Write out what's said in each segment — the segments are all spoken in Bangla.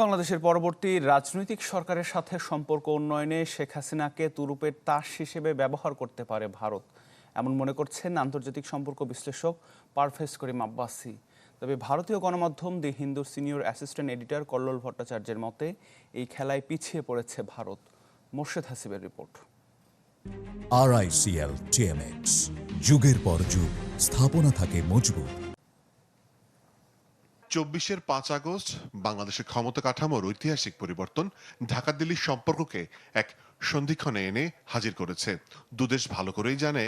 বাংলাদেশের পরবর্তী রাজনৈতিক সরকারের সাথে সম্পর্ক উন্নয়নে শেখ হাসিনাকে তুরুপের তাস হিসেবে ব্যবহার করতে পারে ভারত। এমন মনে করছেন আন্তর্জাতিক সম্পর্ক বিশ্লেষক পারভেজ করিম আব্বাসি। তবে ভারতীয় গণমাধ্যম দি হিন্দুর সিনিয়র অ্যাসিস্ট্যান্ট এডিটর কল্লোল ভট্টাচার্যের মতে, এই খেলায় পিছিয়ে পড়েছে ভারত। মোর্শেদ হাসিবের রিপোর্ট। আরআইসিএল যুগের পর যুগ, স্থাপনা থাকে মজবুত। চব্বিশের পাঁচ আগস্ট বাংলাদেশের ক্ষমতা কাঠামোর ঐতিহাসিক পরিবর্তন ঢাকা দিল্লির সম্পর্ককে এক সন্ধিক্ষণে এনে হাজির করেছে। দুদেশ ভালো করেই জানে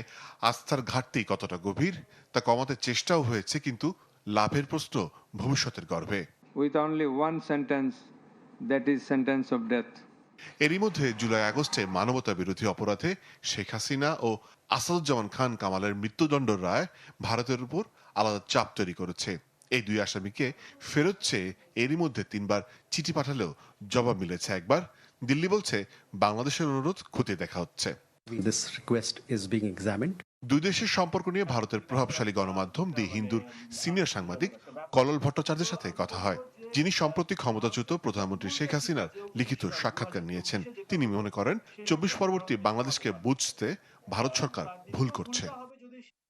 আস্থার ঘাটতি কতটা গভীর তা কমাতে চেষ্টাও হয়েছে কিন্তু লাভের প্রশ্ন ভবিষ্যতের গর্ভে। With only one sentence that is sentence of death. এরই মধ্যে জুলাই আগস্টে মানবতা বিরোধী অপরাধে শেখ হাসিনা ও আসাদুজ্জামান খান কামালের মৃত্যুদণ্ড রায় ভারতের উপর আলাদা চাপ তৈরি করেছে। এই দুই আসামিকে ফেরত চেয়ে এরই মধ্যে তিনবার চিঠি পাঠালেও জবাব মিলেছে একবার। দিল্লি বলছে বাংলাদেশের অনুরোধ খতিয়ে দেখা হচ্ছে। This request is being examined. দুই দেশের সম্পর্ক নিয়ে ভারতের প্রভাবশালী গণমাধ্যম দি হিন্দুর সিনিয়র সাংবাদিক কলল ভট্টাচার্যের সাথে কথা হয় যিনি সম্প্রতি ক্ষমতাচ্যুত প্রধানমন্ত্রী শেখ হাসিনার লিখিত সাক্ষাৎকার নিয়েছেন। তিনি মনে করেন চব্বিশ পরবর্তী বাংলাদেশকে বুঝতে ভারত সরকার ভুল করছে।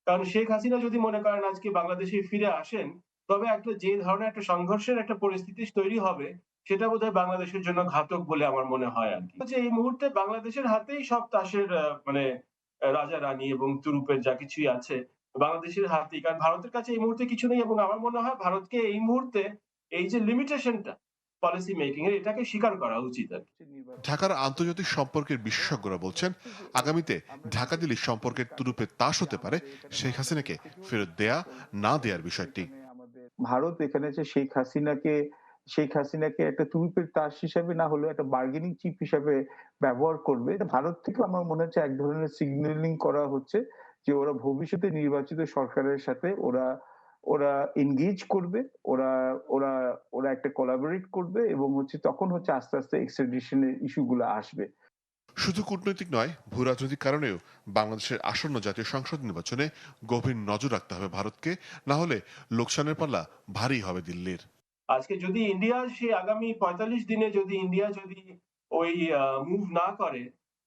কারণ শেখ হাসিনা যদি মনে করেন আজকে বাংলাদেশে ফিরে আসেন তবে একটা যে ধরনের একটা সংঘর্ষের একটা পরিস্থিতি তৈরি হবে, সেটা বোধহয় বাংলাদেশের জন্য ঘাতক বলে আমার মনে হয় আর কি। এই মুহূর্তে বাংলাদেশের হাতেই সব তাসের মানে রাজা, রানী এবং তুরুপের যা কিছুই আছে, বাংলাদেশের হাতেই। কারণ ভারতের কাছে এই মুহূর্তে কিছু নেই এবং আমার মনে হয় ভারতকে এই মুহূর্তে এই যে লিমিটেশনটা পলিসি মেকিং এর, এটাকে স্বীকার করা উচিত ঢাকার আন্তর্জাতিক সম্পর্কের বিশেষজ্ঞরা বলছেন, আগামীতে ঢাকা দিল্লি সম্পর্কের তুরুপে তাস হতে পারে শেখ হাসিনাকে ফেরত দেয়া না দেয়ার বিষয়টি। ভারত এখানে যে শেখ হাসিনাকে শেখ হাসিনাকে একটা তুরুপের তাস হিসাবে না হলেও একটা বার্গেনিং চিপ হিসাবে ব্যবহার করবে, এটা ভারত থেকে আমার মনে হচ্ছে এক ধরনের সিগন্যালিং করা হচ্ছে যে ওরা ভবিষ্যতে নির্বাচিত সরকারের সাথে ওরা ওরা এনগেজ করবে, ওরা ওরা ওরা একটা কোলাবোরেট করবে এবং হচ্ছে তখন হচ্ছে আস্তে আস্তে এক্সট্রাডিশনের ইস্যুগুলো আসবে। শুধু কূটনৈতিক নয় ভূ রাজনৈতিক কারণেও বাংলাদেশের আসন্ন জাতীয় সংসদ নির্বাচনে গভীর নজর রাখতে হবে ভারতকে। না হলে লোকসানের পাল্লা ভারী হবে দিল্লির। আজকে যদি ইন্ডিয়া সেই আগামী পঁয়তাল্লিশ দিনে যদি ইন্ডিয়া যদি ওই মুভ না করে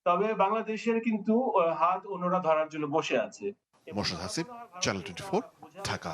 তবে বাংলাদেশের কিন্তু হাত অন্যরা ধরার জন্য বসে আছে। Morshed Hasib channel twenty Dhaka.